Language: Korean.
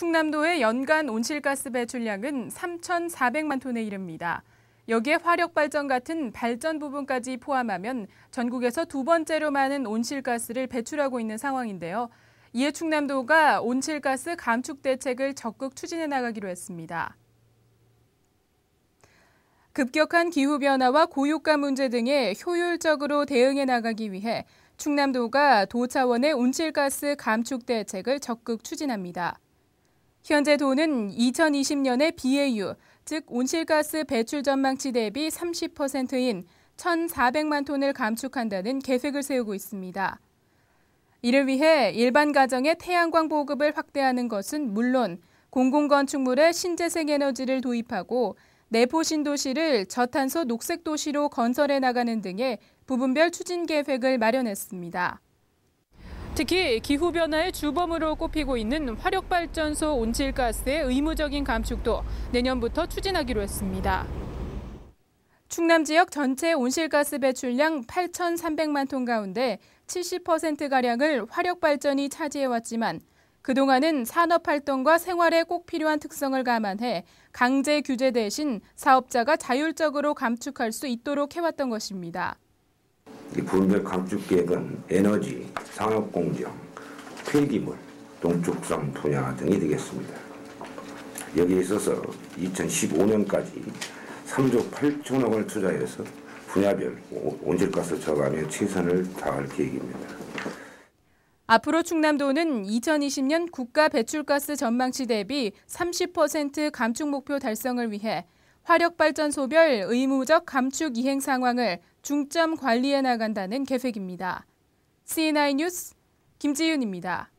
충남도의 연간 온실가스 배출량은 3,400만 톤에 이릅니다. 여기에 화력발전 같은 발전 부분까지 포함하면 전국에서 두 번째로 많은 온실가스를 배출하고 있는 상황인데요. 이에 충남도가 온실가스 감축 대책을 적극 추진해 나가기로 했습니다. 급격한 기후변화와 고유가 문제 등에 효율적으로 대응해 나가기 위해 충남도가 도 차원의 온실가스 감축 대책을 적극 추진합니다. 현재 도는 2020년에 BAU, 즉 온실가스 배출 전망치 대비 30%인 1,400만 톤을 감축한다는 계획을 세우고 있습니다. 이를 위해 일반 가정의 태양광 보급을 확대하는 것은 물론 공공건축물에 신재생 에너지를 도입하고 내포 신도시를 저탄소 녹색 도시로 건설해 나가는 등의 부분별 추진 계획을 마련했습니다. 특히 기후변화의 주범으로 꼽히고 있는 화력발전소 온실가스의 의무적인 감축도 내년부터 추진하기로 했습니다. 충남 지역 전체 온실가스 배출량 8,300만 톤 가운데 70%가량을 화력발전이 차지해왔지만 그동안은 산업활동과 생활에 꼭 필요한 특성을 감안해 강제 규제 대신 사업자가 자율적으로 감축할 수 있도록 해왔던 것입니다. 이 분별 감축 계획은 에너지, 산업공정, 폐기물, 농축산 분야 등이 되겠습니다. 여기에 있어서 2015년까지 3조 8천억 원을 투자해서 분야별 온실가스 저감에 최선을 다할 계획입니다. 앞으로 충남도는 2020년 국가 배출가스 전망치 대비 30% 감축 목표 달성을 위해 화력발전소별 의무적 감축 이행 상황을 중점 관리해 나간다는 계획입니다. CNI 뉴스 김지윤입니다.